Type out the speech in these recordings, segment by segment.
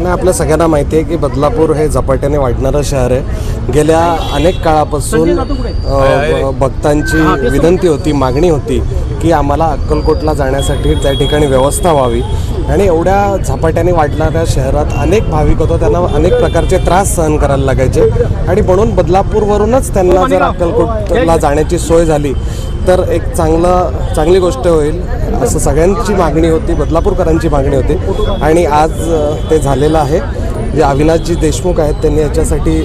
नाही आपल्या सगळ्यांना माहिती आहे की बदलापूर हे झपाट्याने वाढणारं शहर आहे. गेल्या अनेक काळापासून भक्तांची विनंती होती मागणी होती की आम्हाला अक्कलकोटला जाण्यासाठी त्या ठिकाणी व्यवस्था व्हावी. आणि एवढ्या झपाट्याने वाढणाऱ्या शहरात अनेक भाविक होतो त्यांना अनेक प्रकारचे त्रास सहन करायला लागायचे. आणि म्हणून बदलापूरवरूनच त्यांना जर अक्कलकोटला जाण्याची सोय झाली तर एक चांगला चांगली गोष्ट होईल. असं सगळ्यांची मागणी होती बदलापूरकरांची मागणी होती. आणि आज ते झालेलं आहे. जे अविनाशजी देशमुख आहेत त्यांनी याच्यासाठी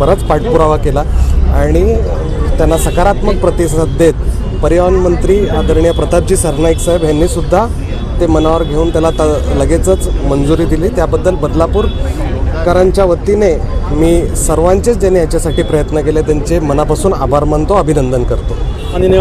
बराच पाठपुरावा केला. आणि त्यांना सकारात्मक प्रतिसाद देत परिवहन मंत्री आदरणीय प्रतापजी सरनाईक साहेब यांनी सुद्धा ते मनावर घेऊन त्याला त लगेचच मंजुरी दिली. त्याबद्दल बदलापूरकरांच्या वतीने मी सर्वांचेच ज्यांनी याच्यासाठी प्रयत्न केले त्यांचे मनापासून आभार मानतो अभिनंदन करतो. माननीय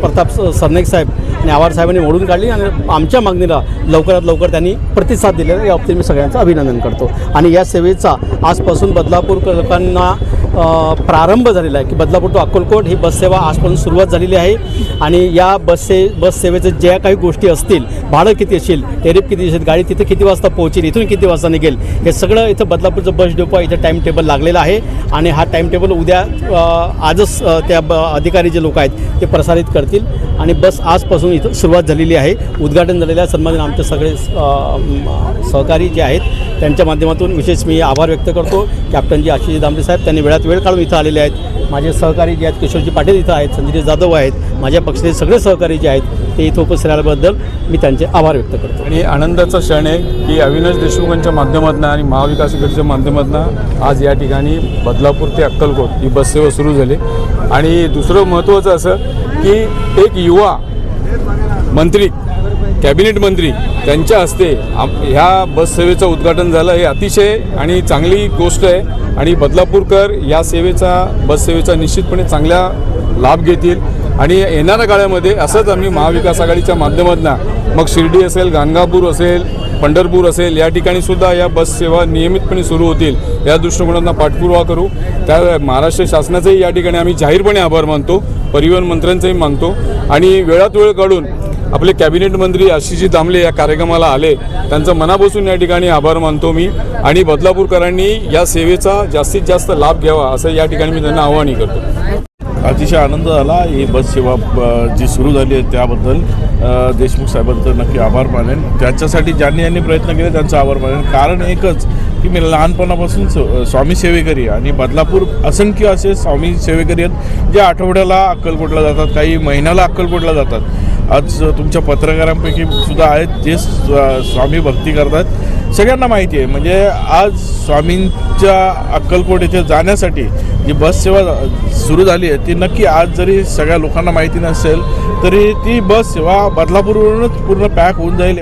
प्रताप सरनेक सरनाईक साहेब आणि आवार साहेबांनी मोडून काढली आणि आमच्या मागणीला लवकरात लवकर त्यांनी प्रतिसाद दिलेला या बाबतीत मी सगळ्यांचं अभिनंदन करतो. आणि या सेवेचा आजपासून बदलापूर लोकांना प्रारंभ झालेला आहे की बदलापूर टू अक्कलकोट ही बससेवा आजपासून सुरुवात झालेली आहे. आणि या बससे बससेवेचं ज्या काही गोष्टी असतील भाडं किती असेल टेरिप किती असेल गाडी तिथे किती वाजता पोहोचेल इथून किती वाजता निघेल हे सगळं इथं बदलापूरचं बस डेपो आहे, इथं टाईम टेबल लागलेलं आहे. आणि हा टाईम टेबल उद्या आजच त्या ब अधिकारी जे लोक आहेत ते प्रसारित करतील. आणि बस आजपासून इथं सुरुवात झालेली आहे. उद्घाटन झालेलं आहे सन्मानित आमचे सगळे सहकारी जे आहेत त्यांच्या माध्यमातून विशेष मी आभार व्यक्त करतो. कॅप्टनजी आशिष दामले साहेब त्यांनी वेळात वेळ काढून इथं आलेले आहेत. माझे सहकारी जे आहेत किशोरजी पाटील इथं आहेत संजय जाधव आहेत माझ्या पक्षाचे सगळे सहकारी जे आहेत ते इथं उपस्थित राहिल्याबद्दल मी त्यांचे आभार व्यक्त करतो. आणि आनंदाचा क्षण आहे की अविनाश देशमुखांच्या माध्यमातून आणि महाविकास आघाडीच्या माध्यमातून आज या ठिकाणी बदलापूर ते अक्कलकोट ही बससेवा सुरू झाली. आणि दुसरं महत्त्वाचं असं की एक युवा मंत्री कॅबिनेट मंत्री त्यांच्या हस्ते आम ह्या बससेवेचं उद्घाटन झालं. हे अतिशय आणि चांगली गोष्ट आहे. आणि बदलापूरकर या सेवेचा बससेवेचा निश्चितपणे चांगला लाभ घेतील. आणि येणाऱ्या काळामध्ये असंच आम्ही महाविकास आघाडीच्या माध्यमातून मग शिर्डी असेल गाणगापूर असेल पंढरपूर असेल या ठिकाणी सुद्धा या बस सेवा नियमितपणे सुरू होतील. या दृष्टिकोनातून पाठपुरावा करू. त्या महाराष्ट्र शासनाचेही या ठिकाणी आम्ही जाहीरपणे आभार मानतो. परिवहन मंत्र्यांचंही मानतो. आणि वेळात वेळ काढून आपले कॅबिनेट मंत्री आशिषजी दामले या कार्यक्रमाला आले. त्यांचं मनापासून या ठिकाणी आभार मानतो मी. आणि बदलापूरकरांनी या सेवेचा जास्तीत जास्त लाभ घ्यावा असं या ठिकाणी मी त्यांना आव्हानही करतो. अतिशय आनंद झाला. ही बस सेवा जी सुरू झाली आहे त्याबद्दल देशमुख साहेबांचं नक्की आभार मानेन. त्याच्यासाठी ज्यांनी यांनी प्रयत्न केले त्यांचा आभार मानेन. कारण एकच की मी लहानपणापासून स- स्वामी सेवेकरी आहे. आणि बदलापूर असंख्य असे स्वामी सेवेकरी आहेत जे आठवड्याला अक्कलकोटला जातात काही महिन्याला अक्कलकोटला जातात. आज तुमच्या पत्रकारांपैकी सुद्धा आहेत जे स्वामी भक्ती करतात. सगळ्यांना माहिती आहे म्हणजे आज स्वामींच्या अक्कलकोट येथे जाण्यासाठी जी बस सेवा सुरू झाली आहे ती नक्की आज जरी सगळ्या लोकांना माहिती नसेल तरी ती बस सेवा बदलापूरवरूनच पूर्ण पॅक होऊन जाईल.